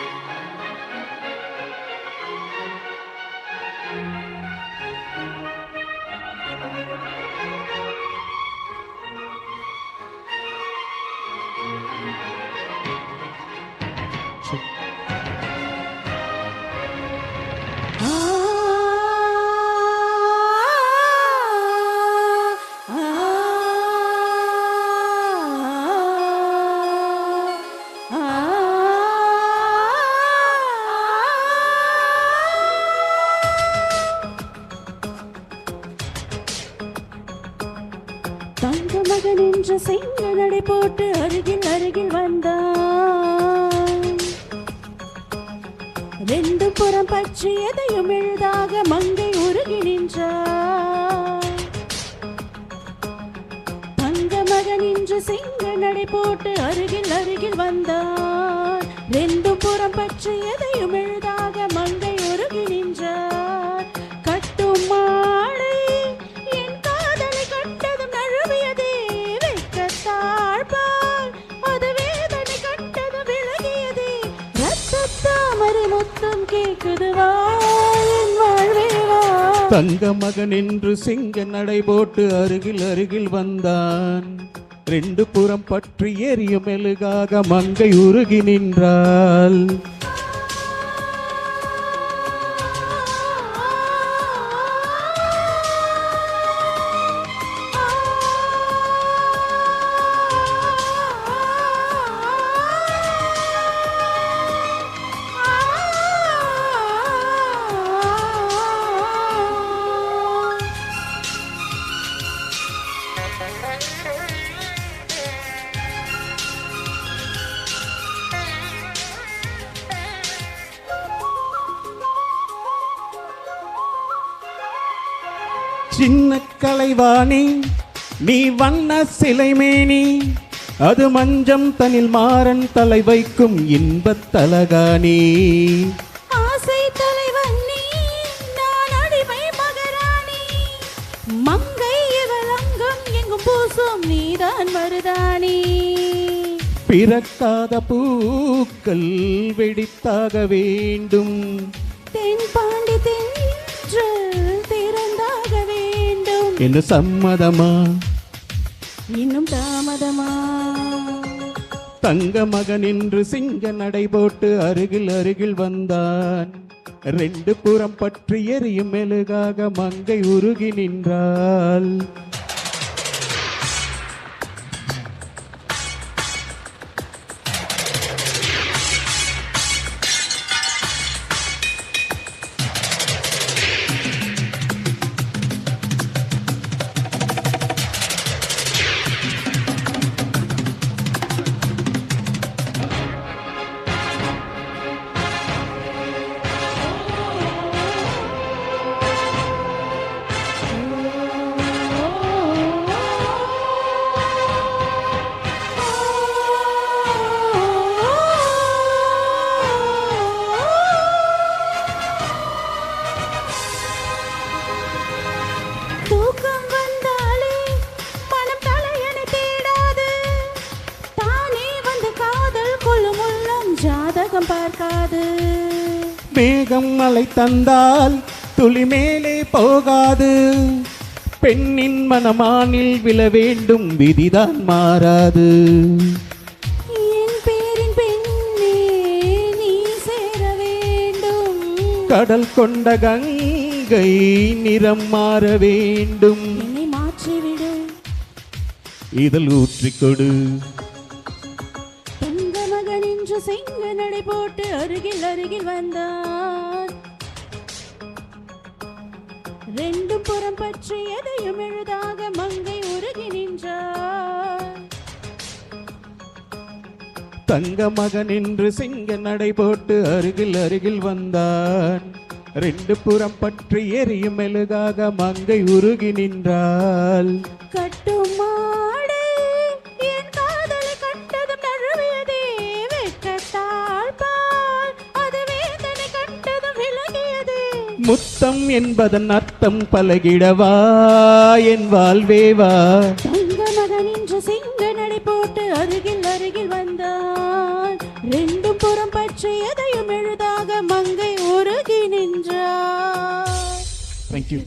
தங்க மகன் என்ற சிங்க நடை போட்டு அருகில் அருகில் வந்தான். ரெண்டு புறம் பற்றி எதையும் எழுதாக மங்கை உருகி நின்றார் தங்க மகன் இன்று சிங்க நடை போட்டு அருகில் அருகில் வந்தான். ரெண்டு புறம் பற்றி எதையும் எழுதாக சத்தம் முத்தம் தங்க மகன் என்று சிங்க நடை போட்டு அருகில் அருகில் வந்தான். ரெண்டு புறம் பற்றி எரிய மெழுகாக மங்கை உருகி நின்றாள். சின்ன கலைவாணி நீ வண்ண சிலைமேனி அது மஞ்சம் தனில் மாறன் தலை வைக்கும் இன்பத் தலகாணி. ஆசை தலைவன் நீ நான் அடிமை மகராணி. மங்கை இவள் அங்கம் எங்கும் பூசும் நீதான் மருதாணி. பிறக்காத பூக்கள் வெடித்தாக வேண்டும். தென் பாண்டி தென்று என்று சம்மதமா? இன்னும் தாமதமா? தங்க மகன் என்று சிங்க நடை போட்டு அருகில் அருகில் வந்தான். ரெண்டு புறம் பற்றி எரியும் மெழுகாக மங்கை உருகி நின்றாள். ஜாதகம் பார்க்காது. மேகம் மலை தந்தால் துளி மேலே போகாது. பெண்ணின் மனமானில் விழ வேண்டும் விதிதான் மாறாது. என் பேரின் பெண்ணே நீ சேர வேண்டும். கடல் கொண்ட கங்கை நிறம் மாற வேண்டும். என்னை மாற்றிவிடு. சிங்க நடை போட்டு அருகில் அருகில் வந்தான். ரெண்டு புறம் பற்றி எதையும் எழுதாக மங்கை உருகி நின்றார். தங்க மகன் என்று சிங்க நடை போட்டு அருகில் அருகில் வந்தான். ரெண்டு புறம் பற்றி எரியும் மெழுகாக மங்கை உருகி நின்றாள். கட்டும் முத்தம் என்பதன் அர்த்தம் பழகிடவா? என் வாழ்வேவா? தங்க மகன் இன்று சிங்க நடை போட்டு அருகில் அருகில் வந்தான். ரெண்டும் புறம் பற்றி எதையும் எழுதாக மங்கை உருகி நின்றார். தேங்க்யூ